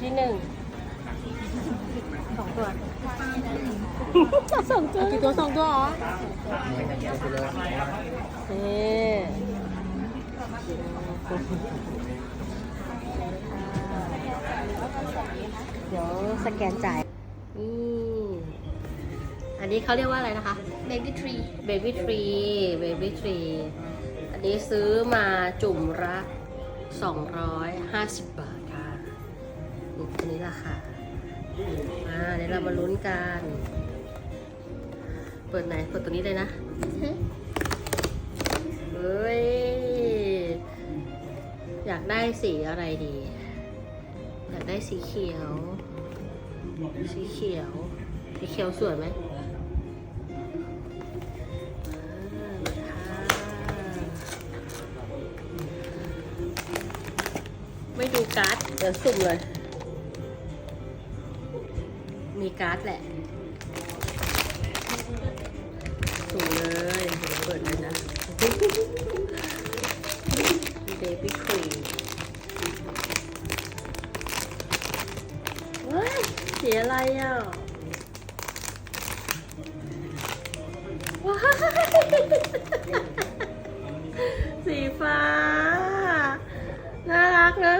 ที่หนึ่งสองตัวสองตัวกี่ตัวสองตัวเหรอนี่เดี๋ยวสแกนจ่ายนี่อันนี้เขาเรียกว่าอะไรนะคะ baby tree baby tree baby tree อันนี้ซื้อมาจุ่มละ250 บาทค่ะ นี่อันนี้ราคาอ่าเดี๋ยวเรามาลุ้นกัน เปิดไหน เปิดตัวนี้เลยนะเฮ้ย อยากได้สีอะไรดี อยากได้สีเขียว สีเขียว สีเขียวสวยไหมไม่ดูการ์ด เดี๋ยวสุ่มเลย มีการ์ดแหละสุ่มเลยเดี๋ยวเปิดเลยนะ Baby Cream เฮ้ยสีอะไรอะ ว้ายสีฟ้า น่ารักนะ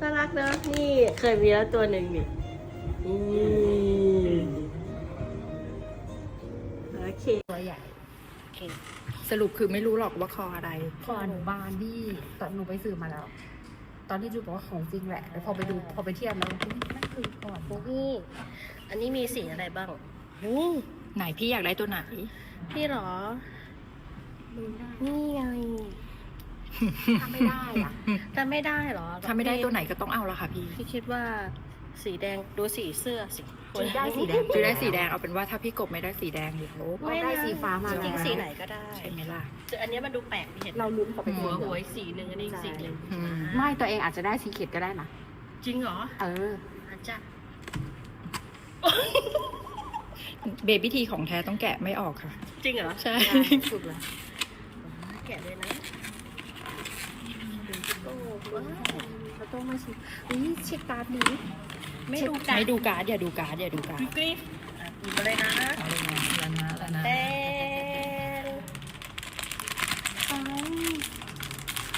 น่ารักนะนี่เคยมีแล้วตัวหนึ่งนี่ นี่โอเคตัวใหญ่โอเคสรุปคือไม่รู้หรอกว่าคออะไร คอหนูบานที่ตอนหนูไปซื้อมาแล้ว ตอนที่จูบอกว่าของจริงแหละแล้วพอไปดูพอไปเทียบแล้วนั่นคือคอพวกนี่อันนี้มีสีอะไรบ้างไหนพี่อยากได้ตัวไหน พี่เหรอ นี่ไงถ้าไม่ได้อะแต่ไม่ได้เหรอถ้าไม่ได้ตัวไหนก็ต้องเอาละค่ะพี่ พี่คิดว่า สีแดงดูสีเสื้อสิจูได้สีแดงจูได้สีแดงเอาเป็นว่าถ้าพี่กบไม่ได้สีแดงเดี๋ยวไม่ได้สีฟ้ามา จริงๆสีไหนก็ได้ใช่ไหมล่ะแต่อันเนี้ยมันดูแปลกพี่เห็นเราลุ้นเขาไปหัวเองหัวอีกสีหนึ่งอันนี้อีกสีหนึ่งอืม ไม่ตัวเองอาจจะได้สีเขียดก็ได้นะจริงเหรอเออ อาจจะเบบี้ทีของแท้ต้องแกะไม่ออกค่ะ จริงเหรอใช่ สุดเลยแกะเลยนะโอ้ว้าวเราต้องมาชิมอุ้ยเช็คการ์ดนี้ ไม่ดูกันไม่ดูการ์ดอย่าดูการ์ดอย่าดูการ์ดกรี๊ดอะหยิบมาเลยนะเอาเลยนะแล้วนะแล้วนะแดง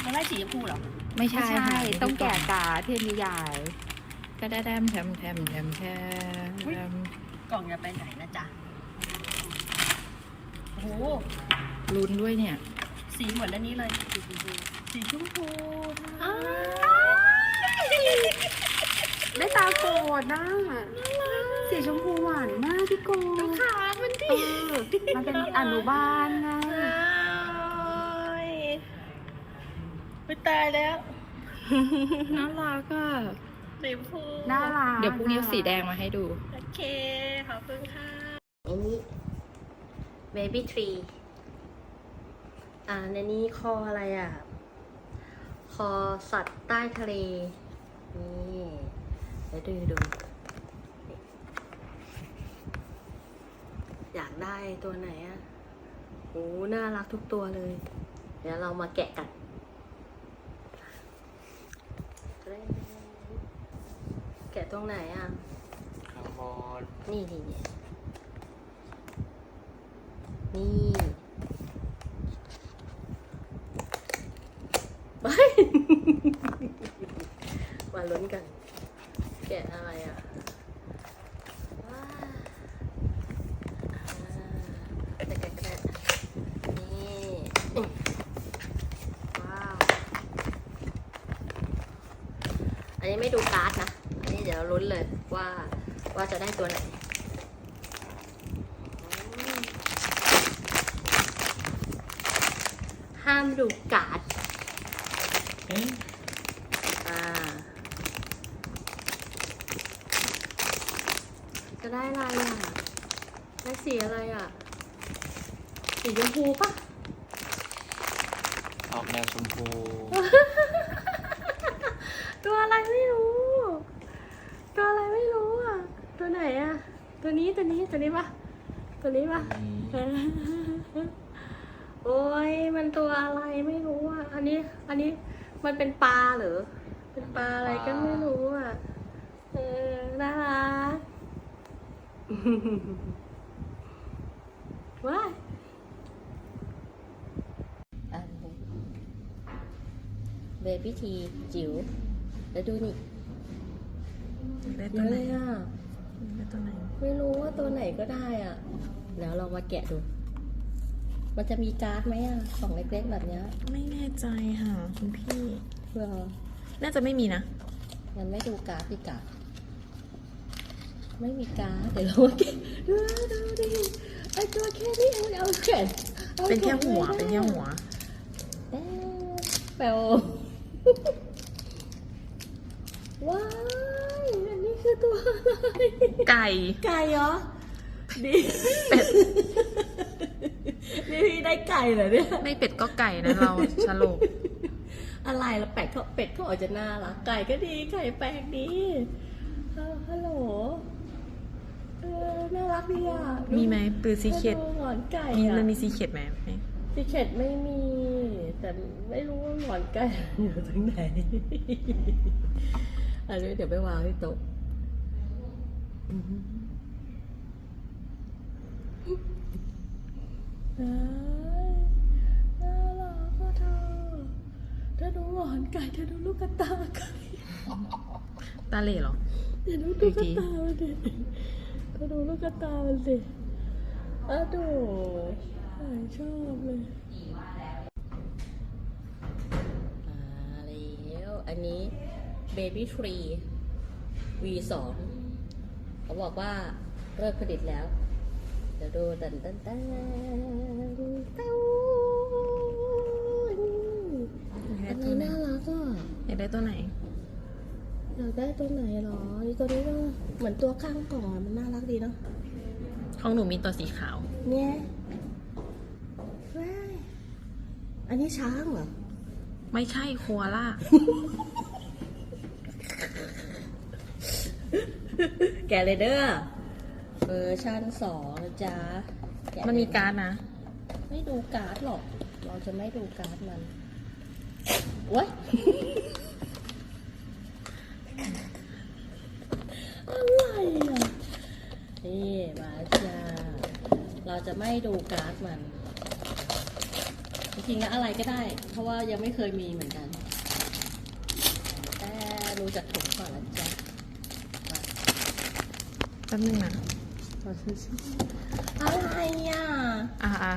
มันได้สีชมพูเหรอ ไม่ไม่ใช่ใช่ค่ะต้องแกะการ์ดที่มีใหญ่แทมแทมแทมแทมแทมแทมกล่องจะไปไหนนะจ๊ะ โอ้โห ลุ้นด้วยเนี่ย สีเหมือนอันนี้เลย สีชมพู ได้ตาโกรธนะสีชมพูหวานมากพี่โกขามันดิเออมันเป็นอนุบาลไงไม่ตายแล้ว น่ารักอะสีชมพูน่ารักเดี๋ยวพรุ่งนี้เอาสีแดงมาให้ดู โอเค ขอบคุณค่ะ อันนี้ baby tree อ่าในนี้คออะไรอะ คอสัตว์ใต้ทะเล นี่ เดี๋ยวดูดูนี่อยากได้ตัวไหนอะโอ้น่ารักทุกตัวเลย เดี๋ยวเรามาแกะกันแกะตรงไหนอะข้างบนนี่นี่นี่นี่ไป มาลุ้นกัน แกะอะไรอะว้าอ่าแกะแกะแกะนี่ว้าว อันนี้ไม่ดูการ์ดนะ อันนี้เดี๋ยวลุ้นเลยว่าว่าจะได้ตัวไหนอืมห้ามดูการ์ดอ่าจะได้อะไรอะ ได้สีอะไรอะ สีชมพูปะออกแนวชมพู ตัวอะไรไม่รู้ ตัวอะไรไม่รู้อะ ตัวไหนอะ ตัวนี้ตัวนี้ตัวนี้ปะตัวนี้ปะโอ้ยมันตัวอะไรไม่รู้อะ อันนี้ อันนี้มันเป็นปลาหรือ เป็นปลาอะไรก็ไม่รู้อะ เออ น่ารักว้าเบบี้ทีจิ๋ว แล้วดูนี่ได้เยตัวอะไหนเลยอะ ได้ตัวไหนไม่รู้ว่าตัวไหนก็ได้อะ แล้วเรามาแกะดู มันจะมีการ์ดไหมอะกล่องเล็กๆแบบเนี้ยไม่แน่ใจค่ะคุณพี่ เพื่อน่าจะไม่มีนะ มันไม่ดูการ์ดดีกว่าไม่มีการ์ดเดี๋ยวเรามาแกะดูดูดิไอตัวแค่นี้เองเอาแขนอาเป็นแค่หัวขเป็นแค่หัว แป๊บแปลว ว้ายอันนี้คือตัวอะไรไก่ไก่เหรอดีเป็ดนี่พี่ได้ไก่เหรอเนี่ยไม่เป็ดก็ไก่นะเราฉลกอะไรละเป็ดเขาเป็ดเขาออกจะน่ารักไก่ก็ดีไก่แปลกดีเออฮัลโหลเออน่ารักดีอะมีไหมปืนซีเคดดูหงอนไก่มีอะมันมีซีเคดไหมไหมซีเคดไม่มี แต่ไม่รู้ว่าหงอนไก่อยู่ตรงไหน อันนี้เดี๋ยวไปวางที่โต๊ะอืมเอ้ยน่ารักอะเธอเธอดูหงอนไก่เธอดูลูกกระตาไก่ตาเหล่เหรอเธอดูลูกกระตามันดิเธอดูลูกกระตามันสิอ้าวดูไอ้ชอบเลยมาแล้วอันนี้ Baby Tree V2 เขาบอกว่าเลิกผลิตแล้ว เดี๋ยวดูตันตันตันเต้าอันนี้น่ารักอะอยากได้ตัวไหนอยากได้ตัวไหนหรอนี่ตัวนี้ก็เหมือนตัวข้างกล่องมันน่ารักดีเนาะของหนูมีตัวสีขาว เนี่ยว้ยอันนี้ช้างเหรอ ไม่ใช่โคัวล่า แกะเลยเด้อเวอร์ชันสองนะจ๊ะแกะมันมีการ์ดนะ ไม่ดูการ์ดหรอก เราจะไม่ดูการ์ดมันโอ้ยอะไรอะนี่มาจ้าเราจะไม่ดูการ์ดมันจริงๆแล้วอะไรก็ได้ เพราะว่ายังไม่เคยมีเหมือนกัน แต่ดูจากถุงก่อนนะจ๊ะ แป๊บนึงนะอะไรอะอ่าอ่า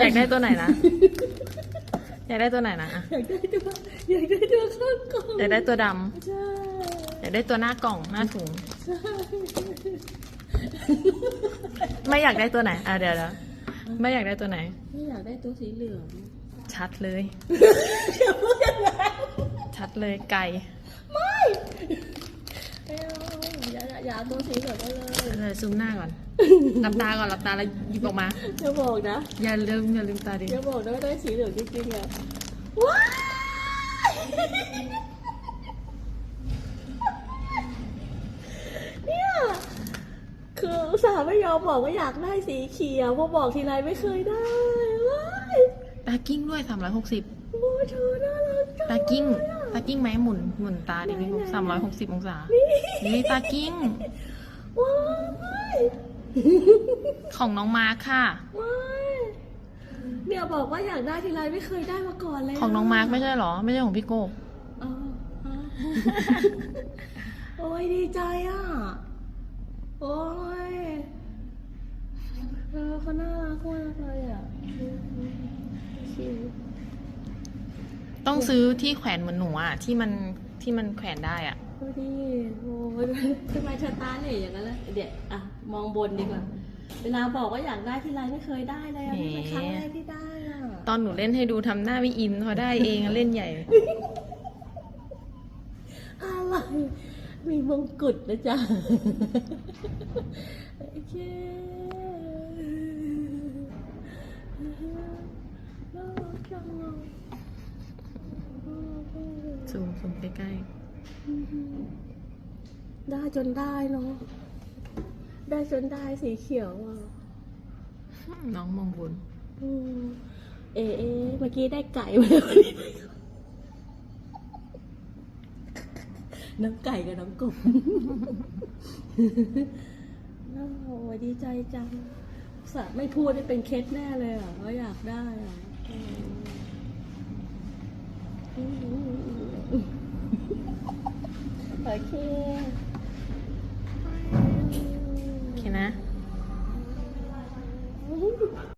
อยากได้ตัวไหนนะ อยากได้ตัวไหนนะอะอยากได้ตัวอยากได้ตัวข้างกล่องอยากได้ตัวดใช่ำอยากได้ตัวหน้ากล่องหน้าถุง ใช่ไม่อยากได้ตัวไหน อะเดี๋ยวเดี๋ยวไม่อยากได้ตัวไหน ไม่อยากได้ตัวสีเหลืองชัดเลย อย่าพูดอย่างนั้นชัดเลยไก่ไม่ไม่เอา อย่าอย่าอย่าเอาตัวสีเหลืองก็เลยเลยซูมหน้าก่อนหลับตาก่อนหลับตาแล้วหยิบออกมา อย่าบอกนะอย่าลืมอย่าลืมตาดิอย่าบอกนะว่าได้สีเหลืองจริงๆอะว้ายเนี่ยคืออุตส่าห์ไม่ยอมบอกว่าอยากได้สีเขียวพอบอกทีไรไม่เคยได้ว้ายตากิ้งด้วยสามร้อยหกสิบโอ้ยเธอน่ารักจังตากิ้งเลยอะ ตากิ้งไหมหมุนหมุนตาดิพี่สามร้อยหกสิบองศานี่ตากิ้ง ว้ายของน้องมาร์คค่ะ ว้ายเนี่ยบอกว่าอยากได้ทีไรไม่เคยได้มาก่อนเลยะของน้องมาร์คไม่ใช่เหรอ ไม่ใช่ของพี่โกบอ๋อฮะโอ้ยดีใจอะ โอ้ยเออเขาน่ารักมากเลยอะชิว ต้องซื้อที่แขวนเหมือนหนูอะที่มันที่มันแขวนได้อะดูดิโอ้ยทำไมเธอตาเหล่อย่างนั้นล่ะเดี๋ยวอะมองบนดีกว่า เวลาบอกว่าอยากได้ทีไรไม่เคยได้เลยอะนี่เป็นครั้งแรกที่ได้อะตอนหนูเล่นให้ดูทำหน้าไม่อินพอได้เองอะเล่นใหญ่อะไรมีมงกุฎนะจ๊ะโอเคน่ารักจังเลย ซูมซูมใกล้ได้จนได้เนาะ ได้จนได้สีเขียวอะๆน้องมองบนอืมเอะเอะเมื่อกี้ได้ไก่มาวันนี้น้องไก่กับน้องกบโอ้โหดีใจจังสะไม่พูดได้เป็นเคสแน่เลยอะว่าอยากได้อะ โอเค โอเคนะ